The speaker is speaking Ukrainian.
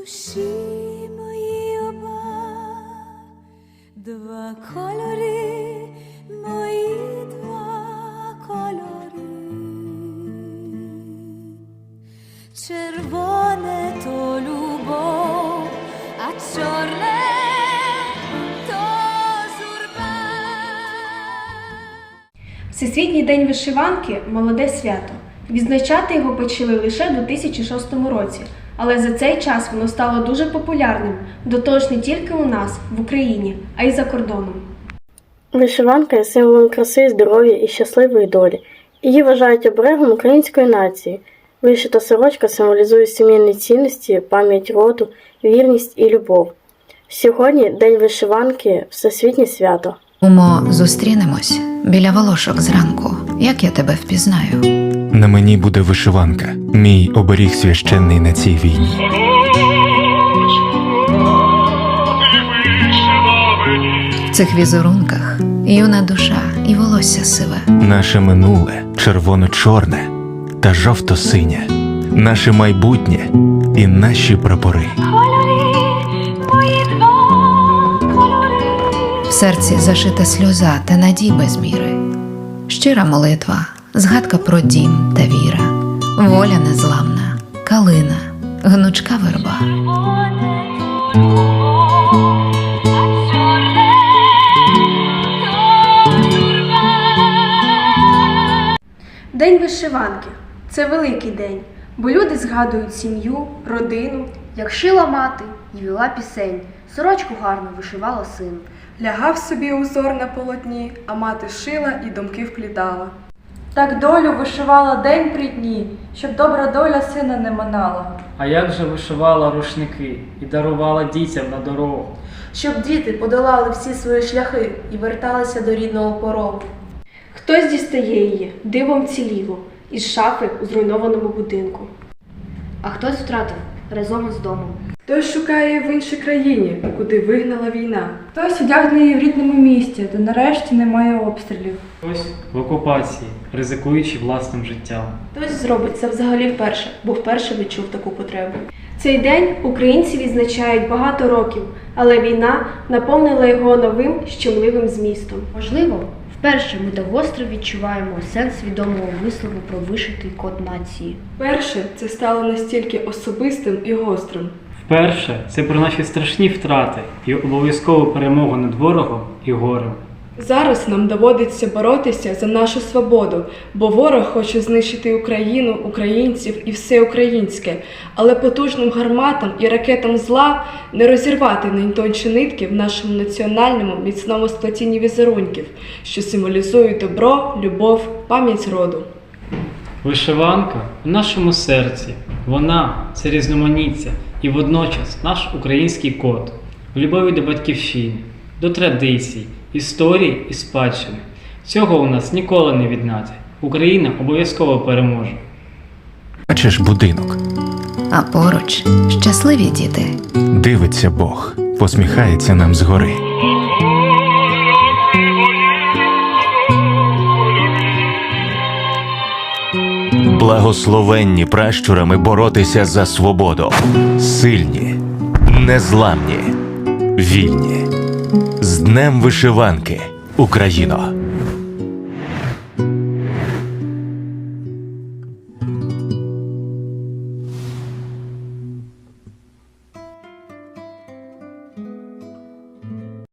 душі моїй оба, два кольори, мої два кольори. Червоне то любов, а чорне. Всесвітній день вишиванки молоде свято. Відзначати його почали лише у 2006 році, але за цей час воно стало дуже популярним, до того ж не тільки у нас, в Україні, а й за кордоном. Вишиванка є символом краси, здоров'я і щасливої долі. Її вважають оберегом української нації. Вишита сорочка символізує сімейні цінності, пам'ять роду, вірність і любов. Сьогодні День вишиванки всесвітнє свято. Умо, зустрінемось біля волошок зранку. Як я тебе впізнаю? На мені буде вишиванка, мій оберіг священний на цій війні. В цих візерунках юна душа і волосся сиве. Наше минуле червоно-чорне та жовто-синє, наше майбутнє і наші прапори. В серці зашита сльоза та надій без міри. Щира молитва, згадка про дім та віра, воля незламна, калина, гнучка верба. День вишиванки це великий день, бо люди згадують сім'ю, родину. Як шила мати і вела пісень, сорочку гарно вишивала син. Лягав собі узор на полотні, а мати шила і думки вплітала. Так долю вишивала день при дні, щоб добра доля сина не минала. А як же вишивала рушники і дарувала дітям на дорогу? щоб діти подолали всі свої шляхи і верталися до рідного порогу. Хтось дістає її дивом ціліло із шафи у зруйнованому будинку. А хтось втратив разом з домом. Хтось шукає в іншій країні, куди вигнала війна. Хтось одягне її в рідному місті, де нарешті немає обстрілів. Хтось в окупації, ризикуючи власним життям. Хтось зробить це взагалі вперше, бо вперше відчув таку потребу. Цей день українці відзначають багато років, але війна наповнила його новим щемливим змістом. Можливо, вперше ми та гостро відчуваємо сенс відомого вислову про вишитий код нації. Перше це стало настільки особистим і гострим. Вперше це про наші страшні втрати і обов'язкову перемогу над ворогом і горем. Зараз нам доводиться боротися за нашу свободу, бо ворог хоче знищити Україну, українців і все українське, але потужним гарматам і ракетам зла не розірвати найтонші нитки в нашому національному міцному сплетінні візерунків, що символізують добро, любов, пам'ять роду. Вишиванка в нашому серці. Вона це різноманіття і водночас наш український код, в любові до батьківщини, до традицій, історії і спадщини. Цього у нас ніколи не віднати. Україна обов'язково переможе. Бачиш будинок, А поруч щасливі діти. дивиться Бог, посміхається нам згори. Благословенні пращурами боротися за свободу. Сильні, незламні, вільні. З Днем вишиванки, Україно!